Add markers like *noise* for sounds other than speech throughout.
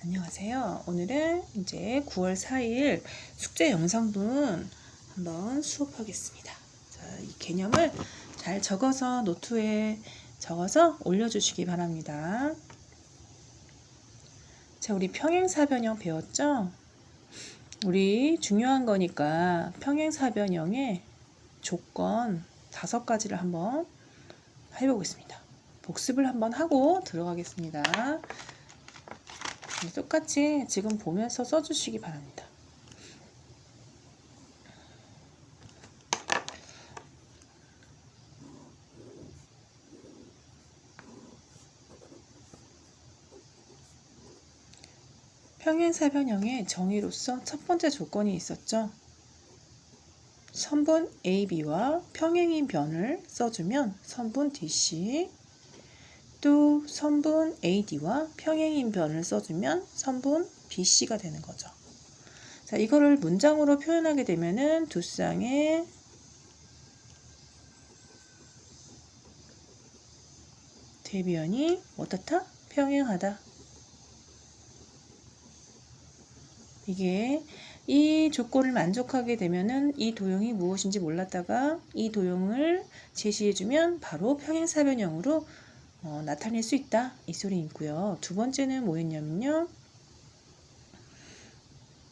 안녕하세요. 오늘은 이제 9월 4일 숙제 영상분 한번 수업하겠습니다. 자, 이 개념을 잘 적어서 노트에 적어서 올려주시기 바랍니다. 자, 우리 평행사변형 배웠죠? 우리 중요한 거니까 평행사변형의 조건 다섯 가지를 한번 해보겠습니다. 복습을 한번 하고 들어가겠습니다. 네, 똑같이 지금 보면서 써주시기 바랍니다. 평행사변형의 정의로서 첫 번째 조건이 있었죠. 선분 AB와 평행인 변을 써주면 선분 DC 또 선분 AD와 평행인 변을 써주면 선분 BC가 되는 거죠. 자, 이거를 문장으로 표현하게 되면은 두 쌍의 대변이 어떻다? 평행하다. 이게 이 조건을 만족하게 되면은 이 도형이 무엇인지 몰랐다가 이 도형을 제시해주면 바로 평행사변형으로 어, 나타낼 수 있다 이 소리 있고요. 두 번째는 뭐였냐면요.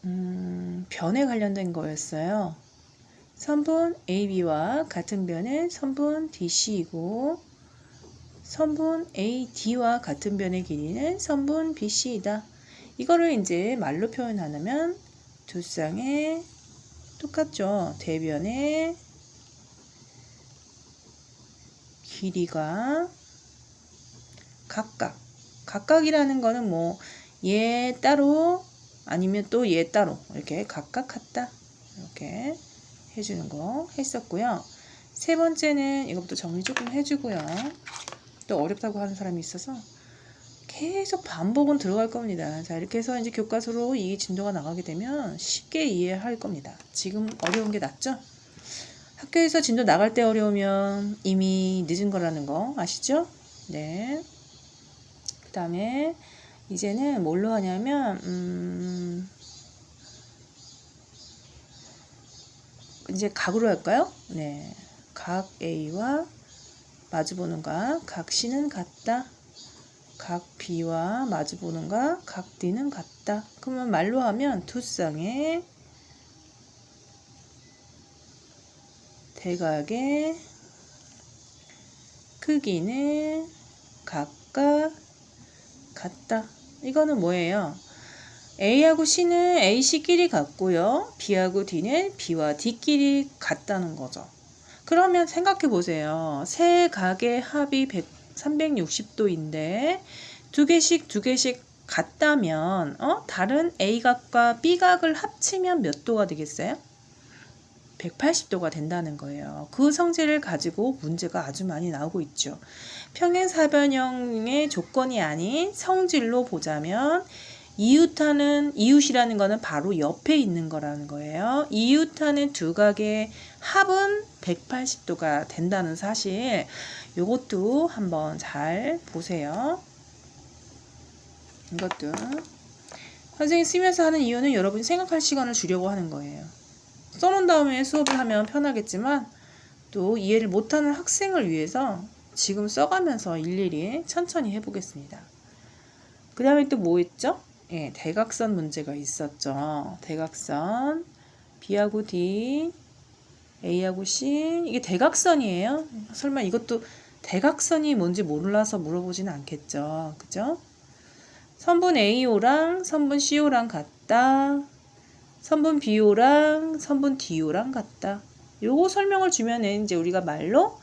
음, 변에 관련된 거였어요. 선분 AB와 같은 변은 선분 DC이고 선분 AD와 같은 변의 길이는 선분 BC이다. 이거를 이제 말로 표현하면 두 쌍의 똑같죠. 대변의 길이가 각각 각각이라는 거는 뭐 얘 따로 아니면 또 얘 따로 이렇게 각각 같다 이렇게 해주는 거 했었고요. 세 번째는 이것부터 정리 조금 해주고요. 또 어렵다고 하는 사람이 있어서 계속 반복은 들어갈 겁니다. 자, 이렇게 해서 이제 교과서로 이 진도가 나가게 되면 쉽게 이해할 겁니다. 지금 어려운 게 낫죠? 학교에서 진도 나갈 때 어려우면 이미 늦은 거라는 거 아시죠? 네. 그 다음에 이제는 뭘로 하냐면, 음, 이제 각으로 할까요? 네. 각 A와 마주보는 각, 각 C는 같다. 각 B와 마주보는 각, 각 D는 같다. 그러면 말로 하면 두 쌍의 대각의 크기는 각각 같다. 이거는 뭐예요? A하고 C는 A, C끼리 같고요. B하고 D는 B와 D끼리 같다는 거죠. 그러면 생각해 보세요. 세 각의 합이 100, 360도인데 두 개씩 두 개씩 같다면 어? 다른 A각과 B각을 합치면 몇 도가 되겠어요? 180도가 된다는 거예요. 그 성질을 가지고 문제가 아주 많이 나오고 있죠. 평행사변형의 조건이 아닌 성질로 보자면 이웃하는 이웃이라는 거는 바로 옆에 있는 거라는 거예요. 이웃하는 두 각의 합은 180도가 된다는 사실 이것도 한번 잘 보세요. 이것도 선생님 쓰면서 하는 이유는 여러분이 생각할 시간을 주려고 하는 거예요. 써놓은 다음에 수업을 하면 편하겠지만 또 이해를 못하는 학생을 위해서 지금 써가면서 일일이 천천히 해보겠습니다. 그 다음에 또뭐 있죠? 예, 대각선 문제가 있었죠. 대각선 B하고 D, A하고 C 이게 대각선이에요. 설마 이것도 대각선이 뭔지 몰라서 물어보지는 않겠죠. 그죠? 선분 AO랑 선분 CO랑 같다. 선분 BO랑 선분 DO랑 같다. 요거 설명을 주면은 이제 우리가 말로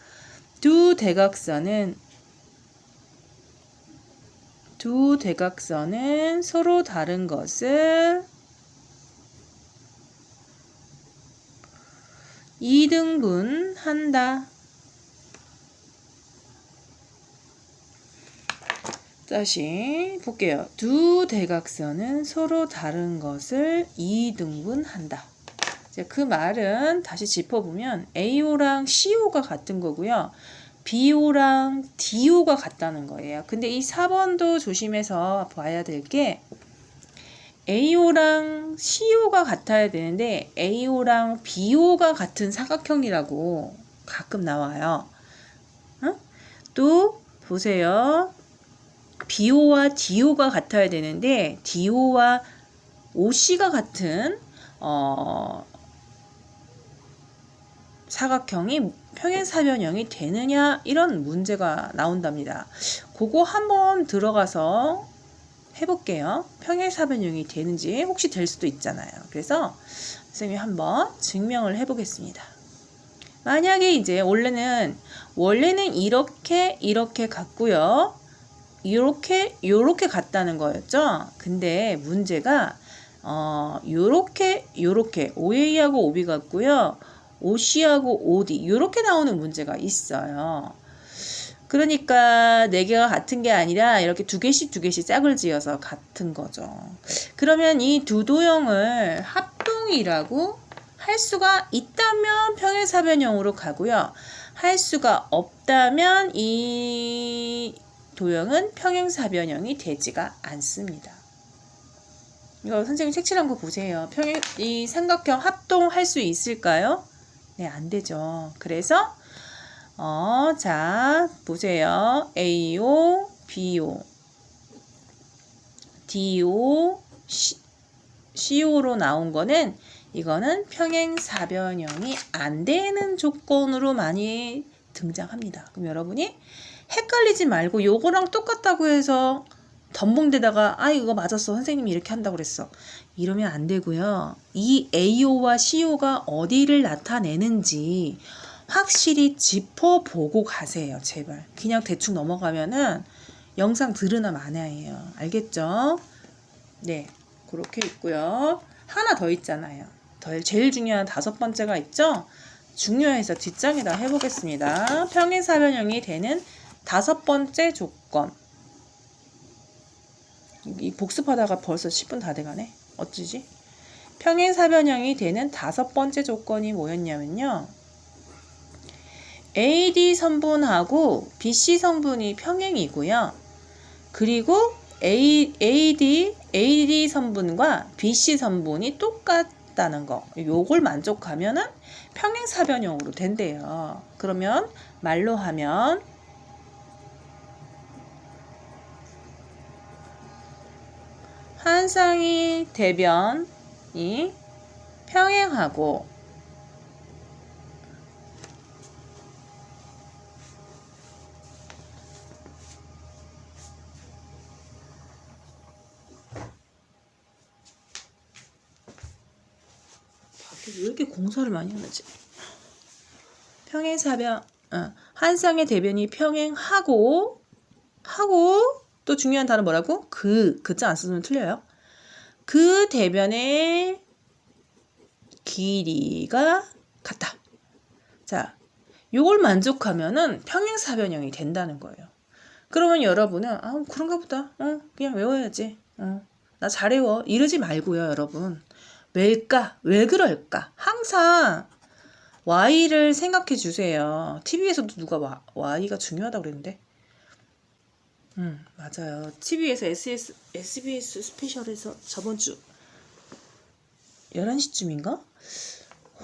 두 대각선은 두 대각선은 서로 다른 것을 2등분 한다. 다시 볼게요. 두 대각선은 서로 다른 것을 2등분 한다. 그 말은 다시 짚어보면 AO랑 CO가 같은 거고요. BO랑 DO가 같다는 거예요. 근데 이 4번도 조심해서 봐야 될 게 AO랑 CO가 같아야 되는데 AO랑 BO가 같은 사각형이라고 가끔 나와요. 어? 또 보세요. BO와 DO가 같아야 되는데 DO와 OC가 같은 어, 사각형이 평행사변형이 되느냐 이런 문제가 나온답니다. 그거 한번 들어가서 해볼게요. 평행사변형이 되는지 혹시 될 수도 있잖아요. 그래서 선생님이 한번 증명을 해보겠습니다. 만약에 이제 원래는 원래는 이렇게 이렇게 같고요. 이렇게 요렇게 같다는 거였죠. 근데 문제가 어 요렇게 요렇게 OA하고 OB 같고요. OC하고 OD 요렇게 나오는 문제가 있어요. 그러니까 네 개가 같은 게 아니라 이렇게 두 개씩 두 개씩 짝을 지어서 같은 거죠. 그러면 이 두 도형을 합동이라고 할 수가 있다면 평행사변형으로 가고요. 할 수가 없다면 이 도형은 평행사변형이 되지가 않습니다. 이거 선생님 색칠한 거 보세요. 평행 이 삼각형 합동할 수 있을까요? 네, 안 되죠. 그래서 어, 자, 보세요. AO, BO, DO, CO로 나온 거는 이거는 평행사변형이 안 되는 조건으로 많이 등장합니다. 그럼 여러분이 헷갈리지 말고 요거랑 똑같다고 해서 덤벙대다가 아 이거 맞았어. 선생님이 이렇게 한다고 그랬어. 이러면 안 되고요. 이 AO와 CO가 어디를 나타내는지 확실히 짚어보고 가세요 제발. 그냥 대충 넘어가면은 영상 들으나 마나예요. 알겠죠? 네 그렇게 있고요. 하나 더 있잖아요. 더 제일 중요한 다섯 번째가 있죠? 중요해서 뒷장에다 해보겠습니다. 평행사변형이 되는 다섯 번째 조건 이 복습하다가 벌써 10분 다 돼가네. 어찌지? 평행 사변형이 되는 다섯 번째 조건이 뭐였냐면요. AD 성분하고 BC 성분이 평행이고요. 그리고 A, AD, AD 성분과 BC 성분이 똑같다는 거. 요걸 만족하면은 평행사변형으로 된대요. 그러면 말로 하면 한쌍이 대변이 평행하고 왜 이렇게 공사를 많이 하는지. 평행사변 어, 한 쌍의 대변이 평행하고 하고 또 중요한 단어 뭐라고? 그, 그자 안 쓰면 틀려요. 그 대변의 길이가 같다. 자, 요걸 만족하면은 평행사변형이 된다는 거예요. 그러면 여러분은 아 그런가 보다. 어, 그냥 외워야지. 어, 나 잘 외워. 이러지 말고요, 여러분. 왜일까? 왜 그럴까? 항상 Y를 생각해 주세요. TV에서도 누가 와, Y가 중요하다고 그랬는데. 음, 맞아요. TV에서 SS, SBS 스페셜에서 저번 주 11시쯤인가?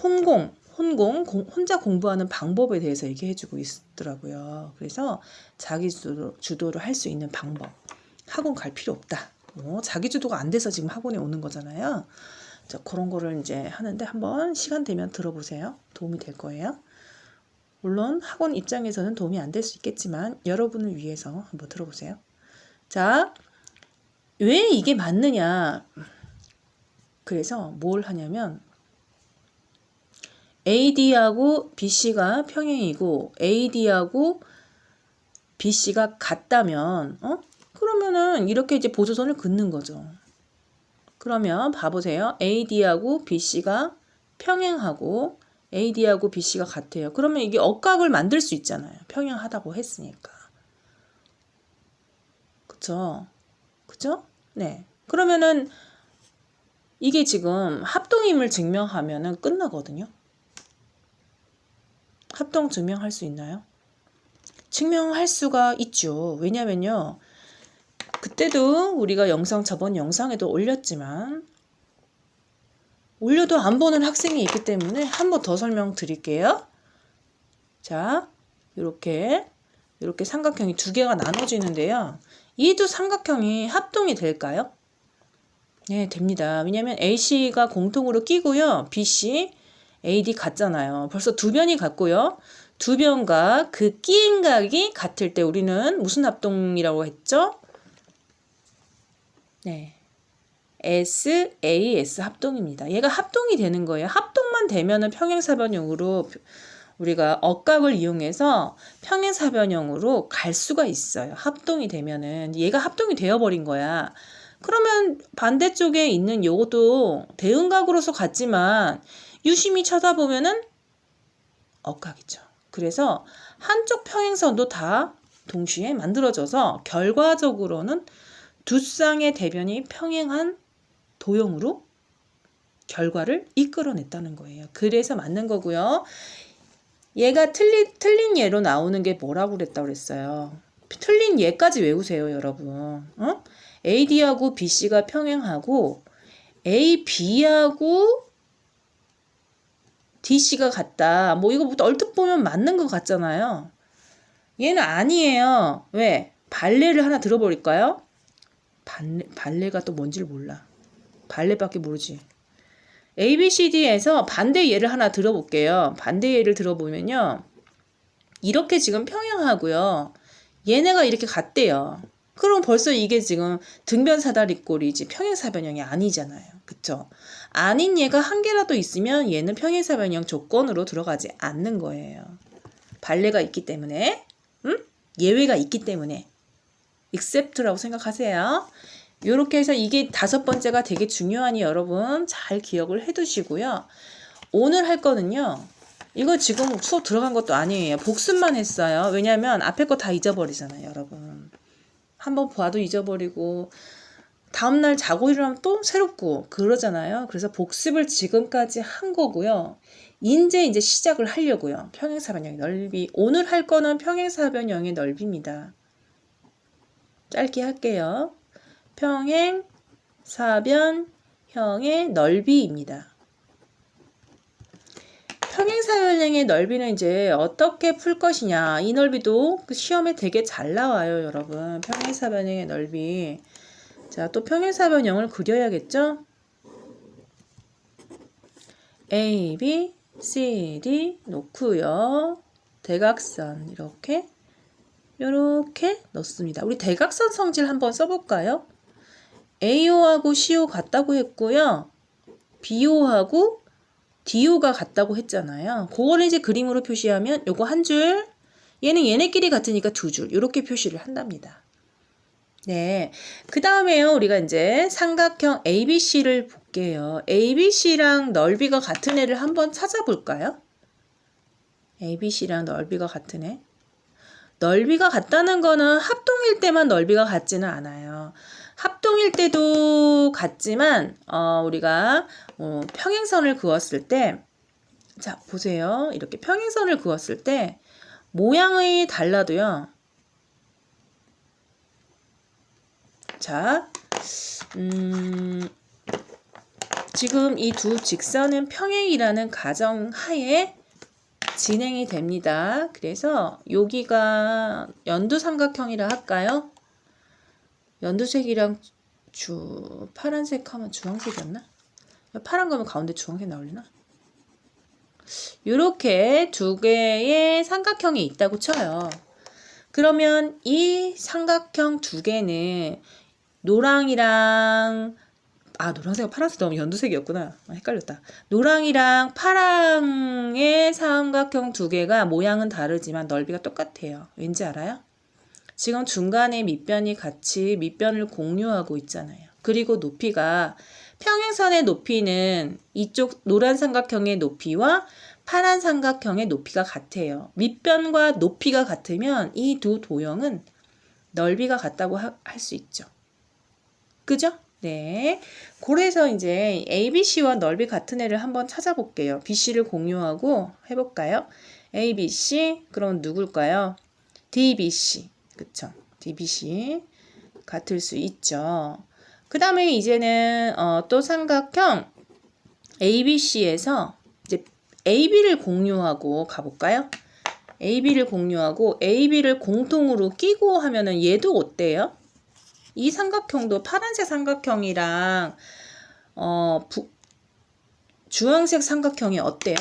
혼공, 혼공, 공, 혼자 공부하는 방법에 대해서 얘기해주고 있더라고요. 그래서 자기 주도로, 주도를 할 수 있는 방법. 학원 갈 필요 없다. 뭐, 자기 주도가 안 돼서 지금 학원에 오는 거잖아요. 자, 그런 거를 이제 하는데 한번 시간 되면 들어보세요. 도움이 될 거예요. 물론 학원 입장에서는 도움이 안 될 수 있겠지만 여러분을 위해서 한번 들어보세요. 자, 왜 이게 맞느냐? 그래서 뭘 하냐면 AD하고 BC가 평행이고 AD하고 BC가 같다면 어? 그러면은 이렇게 이제 보조선을 긋는 거죠. 그러면 봐보세요. AD하고 BC가 평행하고 AD하고 BC가 같아요. 그러면 이게 억각을 만들 수 있잖아요. 평행하다고 했으니까. 그쵸? 그죠? 네. 그러면은 이게 지금 합동임을 증명하면은 끝나거든요. 합동 증명할 수 있나요? 증명할 수가 있죠. 왜냐면요. 그때도 우리가 영상 저번 영상에도 올렸지만 올려도 안 보는 학생이 있기 때문에 한 번 더 설명드릴게요. 자, 이렇게 이렇게 삼각형이 두 개가 나눠지는데요. 이 두 삼각형이 합동이 될까요? 네, 됩니다. 왜냐면 AC가 공통으로 끼고요. BC, AD 같잖아요. 벌써 두 변이 같고요. 두 변과 그 끼인 각이 같을 때 우리는 무슨 합동이라고 했죠? 네. SAS 합동입니다. 얘가 합동이 되는 거예요. 합동만 되면은 평행사변형으로 우리가 억각을 이용해서 평행사변형으로 갈 수가 있어요. 합동이 되면은 얘가 합동이 되어버린 거야. 그러면 반대쪽에 있는 요것도 대응각으로서 같지만 유심히 쳐다보면은 억각이죠. 그래서 한쪽 평행선도 다 동시에 만들어져서 결과적으로는 두 쌍의 대변이 평행한 도형으로 결과를 이끌어냈다는 거예요. 그래서 맞는 거고요. 얘가 틀린, 틀린 예로 나오는 게 뭐라고 그랬다고 그랬어요. 틀린 예까지 외우세요, 여러분. 어? AD하고 BC가 평행하고 AB하고 DC가 같다. 뭐 이거 얼핏 보면 맞는 것 같잖아요. 얘는 아니에요. 왜? 발레를 하나 들어버릴까요? 발레, 발레가 또 뭔지를 몰라. 발레밖에 모르지. ABCD에서 반대 예를 하나 들어볼게요. 반대 예를 들어보면요. 이렇게 지금 평행하고요. 얘네가 이렇게 같대요. 그럼 벌써 이게 지금 등변 사다리꼴이지 평행사변형이 아니잖아요. 그쵸? 아닌 얘가 한 개라도 있으면 얘는 평행사변형 조건으로 들어가지 않는 거예요. 발레가 있기 때문에, 응? 예외가 있기 때문에, except라고 생각하세요. 이렇게 해서 이게 다섯 번째가 되게 중요하니 여러분 잘 기억을 해 두시고요. 오늘 할 거는요. 이거 지금 수업 들어간 것도 아니에요. 복습만 했어요. 왜냐면 앞에 거 다 잊어버리잖아요, 여러분. 한번 봐도 잊어버리고 다음날 자고 일어나면 또 새롭고 그러잖아요. 그래서 복습을 지금까지 한 거고요. 인제 이제 시작을 하려고요. 평행사변형의 넓이. 오늘 할 거는 평행사변형의 넓이입니다. 짧게 할게요. 평행 사변형의 넓이입니다. 평행사변형의 넓이는 이제 어떻게 풀 것이냐. 이 넓이도 그 시험에 되게 잘 나와요, 여러분. 평행사변형의 넓이. 자, 또 평행사변형을 그려야겠죠? A, B, C, D 놓고요. 대각선 이렇게 이렇게 넣습니다. 우리 대각선 성질 한번 써볼까요? AO하고 CO 같다고 했고요. BO하고 DO가 같다고 했잖아요. 그거를 이제 그림으로 표시하면 요거 한 줄, 얘는 얘네끼리 같으니까 두 줄, 이렇게 표시를 한답니다. 네. 그 다음에요, 우리가 이제 삼각형 ABC를 볼게요. ABC랑 넓이가 같은 애를 한번 찾아볼까요? ABC랑 넓이가 같은 애. 넓이가 같다는 거는 합동일 때만 넓이가 같지는 않아요. 합동일 때도 같지만 어, 우리가 어, 평행선을 그었을 때, 자 보세요. 이렇게 평행선을 그었을 때 모양이 달라도요. 자, 음, 지금 이 두 직선은 평행이라는 가정 하에 진행이 됩니다. 그래서 여기가 연두삼각형이라 할까요? 연두색이랑 주 파란색 하면 주황색이었나? 파란 거면 가운데 주황색 나올리나? 이렇게 두 개의 삼각형이 있다고 쳐요. 그러면 이 삼각형 두 개는 노랑이랑 아 노란색과 파란색 너무 연두색이었구나 아, 헷갈렸다 노랑이랑 파랑의 삼각형 두 개가 모양은 다르지만 넓이가 똑같아요 왠지 알아요? 지금 중간에 밑변이 같이 밑변을 공유하고 있잖아요 그리고 높이가 평행선의 높이는 이쪽 노란 삼각형의 높이와 파란 삼각형의 높이가 같아요 밑변과 높이가 같으면 이 두 도형은 넓이가 같다고 할 수 있죠 그죠? 네. 그래서 이제 ABC와 넓이 같은 애를 한번 찾아볼게요. BC를 공유하고 해볼까요? ABC, 그럼 누굴까요? DBC. 그쵸? DBC. 같을 수 있죠. 그 다음에 이제는 어, 또 삼각형 ABC에서 이제 AB를 공유하고 가볼까요? AB를 공유하고 AB를 공통으로 끼고 하면은 얘도 어때요? 이 삼각형도 파란색 삼각형이랑 어, 부, 주황색 삼각형이 어때요?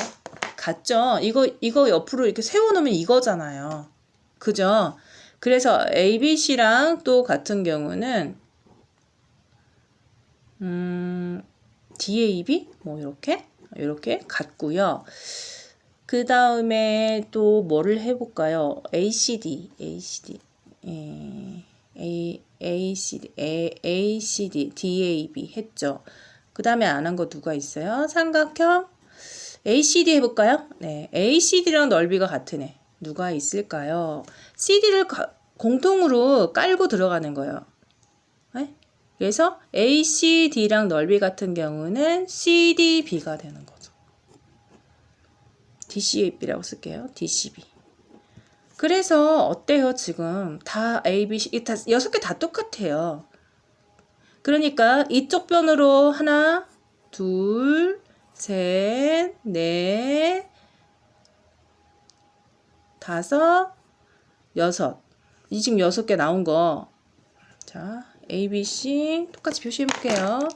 같죠? 이거 이거 옆으로 이렇게 세워놓으면 이거잖아요. 그죠? 그래서 ABC랑 또 같은 경우는 음, DAB 뭐 이렇게 이렇게 같고요. 그 다음에 또 뭐를 해볼까요? ACD, ACD, 에, A, ACD, A, ACD, DAB 했죠. 그 다음에 안 한 거 누가 있어요? 삼각형 ACD 해볼까요? 네, ACD랑 넓이가 애 누가 있을까요? CD를 가, 공통으로 깔고 들어가는 거예요. 네? 그래서 ACD랑 넓이 같은 경우는 CDB가 되는 거죠. DCAB라고 쓸게요. DCB. 그래서 어때요 지금 다 A, B, C 다 여섯 개 다 똑같아요. 그러니까 이쪽 변으로 하나, 둘, 셋, 넷, 다섯, 여섯. 이 지금 여섯 개 나온 거. 자, A, B, C 똑같이 표시해 볼게요.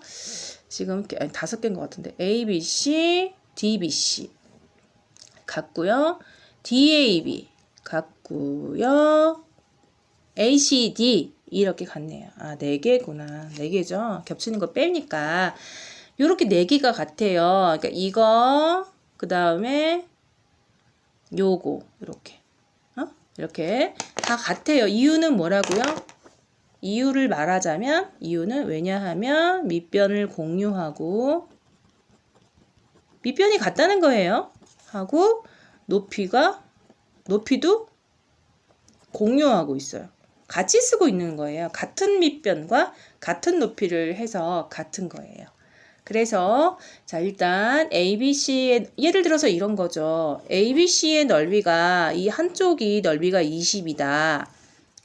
지금 아니, 다섯 개인 것 같은데 A, B, C, D, B, C 같고요. D, A, B 같고요. A, C, D 이렇게 같네요. 아, 네 개구나. 네 개죠. 겹치는 거 빼니까 요렇게 네 개가 같아요. 그러니까 이거 그 다음에 요거 이렇게 어? 이렇게 다 같아요. 이유는 뭐라고요? 이유를 말하자면 이유는 왜냐하면 밑변을 공유하고 밑변이 같다는 거예요. 하고 높이가 높이도 공유하고 있어요. 같이 쓰고 있는 거예요. 같은 밑변과 같은 높이를 해서 같은 거예요. 그래서 자 일단 ABC의 예를 들어서 이런 거죠. ABC의 넓이가 이 한쪽이 넓이가 20이다.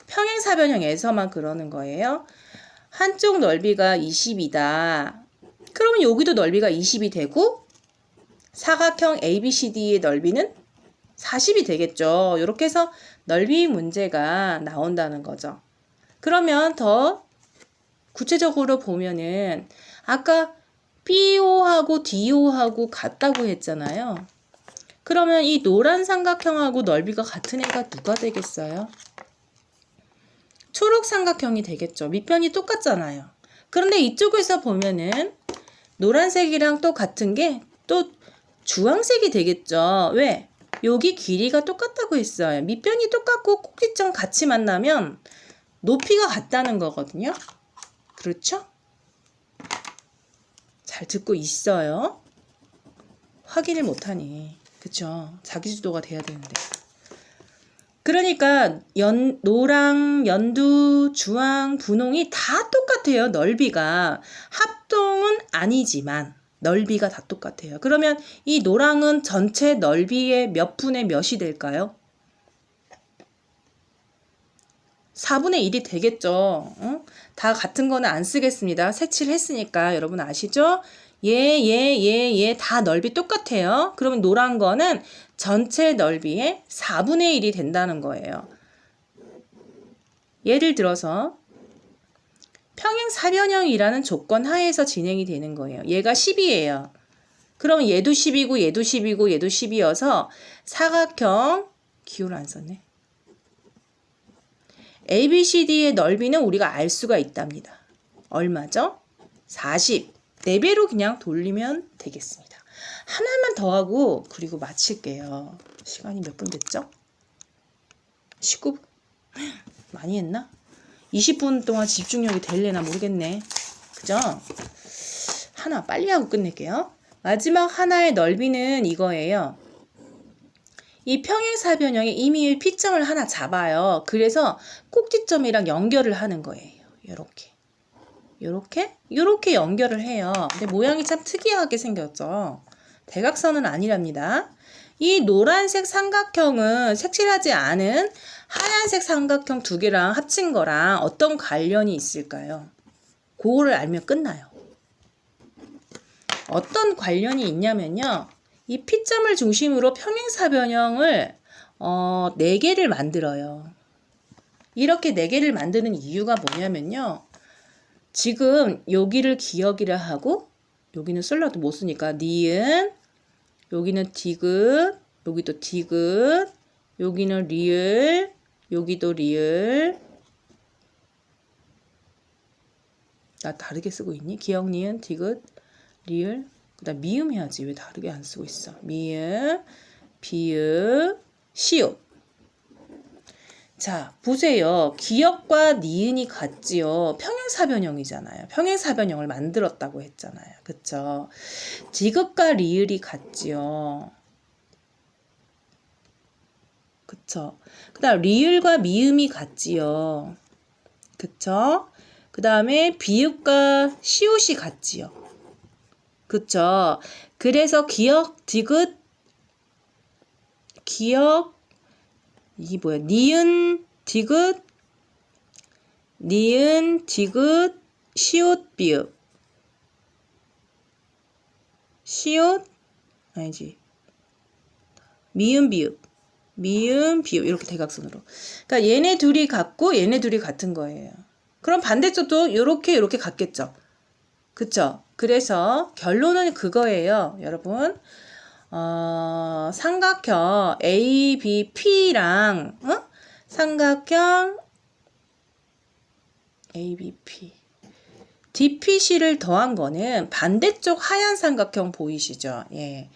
평행사변형에서만 그러는 거예요. 한쪽 넓이가 20이다. 그러면 여기도 넓이가 20이 되고 사각형 ABCD의 넓이는 40이 되겠죠. 이렇게 해서 넓이 문제가 나온다는 거죠. 그러면 더 구체적으로 보면은 아까 BO하고 DO하고 같다고 했잖아요. 그러면 이 노란 삼각형하고 넓이가 같은 애가 누가 되겠어요? 초록 삼각형이 되겠죠. 밑변이 똑같잖아요. 그런데 이쪽에서 보면은 노란색이랑 또 같은 게 또 주황색이 되겠죠. 왜? 여기 길이가 똑같다고 했어요. 밑변이 똑같고 꼭지점 같이 만나면 높이가 같다는 거거든요. 그렇죠? 잘 듣고 있어요. 확인을 못하니. 그쵸? 자기주도가 돼야 되는데. 그러니까 연 노랑, 연두, 주황, 분홍이 다 똑같아요. 넓이가 합동은 아니지만 넓이가 다 똑같아요. 그러면 이 노랑은 전체 넓이의 몇 분의 몇이 될까요? 4분의 1이 되겠죠. 어? 다 같은 거는 안 쓰겠습니다. 색칠 했으니까 여러분 아시죠? 얘, 얘, 얘, 얘 다 넓이 똑같아요. 그러면 노란 거는 전체 넓이의 4분의 1이 된다는 거예요. 예를 들어서 평행 사변형이라는 조건 하에서 진행이 되는 거예요. 얘가 10이에요. 그러면 얘도 10이고 얘도 10이고 얘도 10이어서 사각형 기호를 안 썼네. ABCD의 넓이는 우리가 알 수가 있답니다. 얼마죠? 40. 4배로 그냥 돌리면 되겠습니다. 하나만 더 하고 그리고 마칠게요. 시간이 몇 분 됐죠? 19분? *gasps* 많이 했나? 20분 동안 집중력이 될래나 모르겠네. 그죠? 하나 빨리 하고 끝낼게요. 마지막 하나의 넓이는 이거예요. 이 평행사변형에 이미 P점을 하나 잡아요. 그래서 꼭지점이랑 연결을 하는 거예요. 이렇게. 요렇게 요렇게 연결을 해요. 근데 모양이 참 특이하게 생겼죠. 대각선은 아니랍니다. 이 노란색 삼각형은 색칠하지 않은 하얀색 삼각형 두 개랑 합친 거랑 어떤 관련이 있을까요? 그거를 알면 끝나요. 어떤 관련이 있냐면요. 이 P점을 중심으로 평행사변형을 어, 4개를 만들어요. 이렇게 4개를 만드는 이유가 뭐냐면요. 지금 여기를 기억이라 하고 여기는 쏠라도 못 쓰니까 니은 여기는 디귿 여기도 디귿 여기는 리을 여기도 리을 나 다르게 쓰고 있니? 기억 니은 디귿 리을 그다음 미음 해야지. 왜 다르게 안 쓰고 있어? 미음 비읍 시옷 자 보세요. 기억과 니은이 같지요. 평행사변형이잖아요. 평행사변형을 만들었다고 했잖아요. 그쵸? 디귿과 리을이 같지요. 그쵸? 그 다음 리을과 미음이 같지요. 그쵸? 그 다음에 비읍과 시옷이 같지요 그쵸? 그래서 기억 디귿 기억 이게 뭐야? 니은 디귿 니은 디귿 시옷 비읍. 시옷 아니지. 미음 비읍. 미음 비읍. 이렇게 대각선으로. 그러니까 얘네 둘이 같고 얘네 둘이 같은 거예요. 그럼 반대쪽도 요렇게 요렇게 같겠죠? 그쵸 그래서 결론은 그거예요 여러분 어, 삼각형 ABP랑 어? 삼각형 ABP DPC를 더한 거는 반대쪽 하얀 삼각형 보이시죠? 예.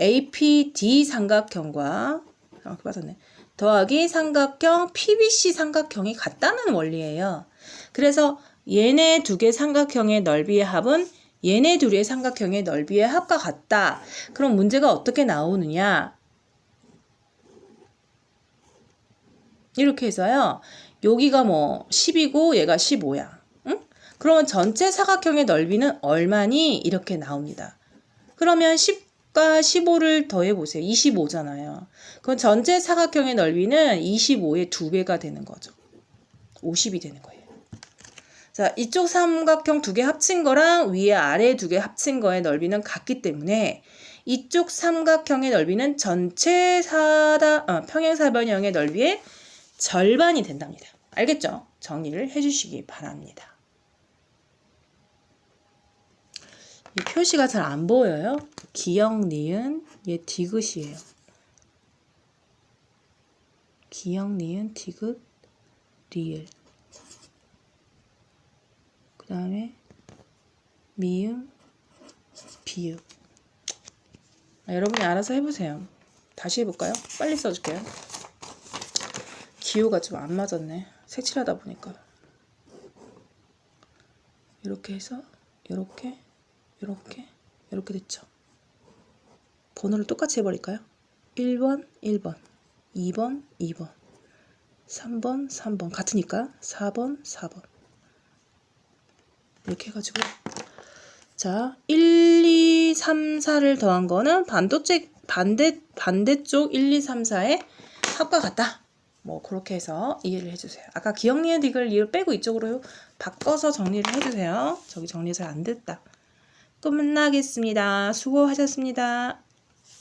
APD 삼각형과 이렇게 빠졌네. 더하기 삼각형 PBC 삼각형이 같다는 원리예요. 그래서 얘네 두 개 삼각형의 넓이의 합은 얘네 둘의 삼각형의 넓이의 합과 같다. 그럼 문제가 어떻게 나오느냐? 이렇게 해서요. 여기가 뭐 10이고 얘가 15야. 응? 그러면 전체 사각형의 넓이는 얼마니? 이렇게 나옵니다. 그러면 10과 15를 더해 보세요. 25잖아요. 그럼 전체 사각형의 넓이는 25의 2배가 되는 거죠. 50이 되는 거예요. 자, 이쪽 삼각형 두 개 합친 거랑 위에 아래 두 개 합친 거의 넓이는 같기 때문에 이쪽 삼각형의 넓이는 전체 사다 어, 평행사변형의 넓이의 절반이 된답니다. 알겠죠? 정리를 해주시기 바랍니다. 이 표시가 잘 안 보여요. 기역, 니은, 얘 디귿이에요. 기역, 니은, 디귿, 리을. 그 다음에 미음, 비읍. 아, 여러분이 알아서 해보세요. 다시 해볼까요? 빨리 써줄게요. 기호가 좀 안 맞았네. 색칠하다 보니까. 이렇게 해서 이렇게 이렇게 이렇게 됐죠. 번호를 똑같이 해버릴까요? 1번 1번 2번 2번 3번 3번 같으니까 4번 4번 이렇게 해가지고 자 1, 2, 3, 4를 더한 거는 반도체 반대 반대쪽 1, 2, 3, 4의 합과 같다. 뭐 그렇게 해서 이해를 해주세요. 아까 기억 니은 디귿 리을 빼고 이쪽으로 바꿔서 정리를 해주세요. 저기 정리 잘 안 됐다. 끝나겠습니다. 수고하셨습니다.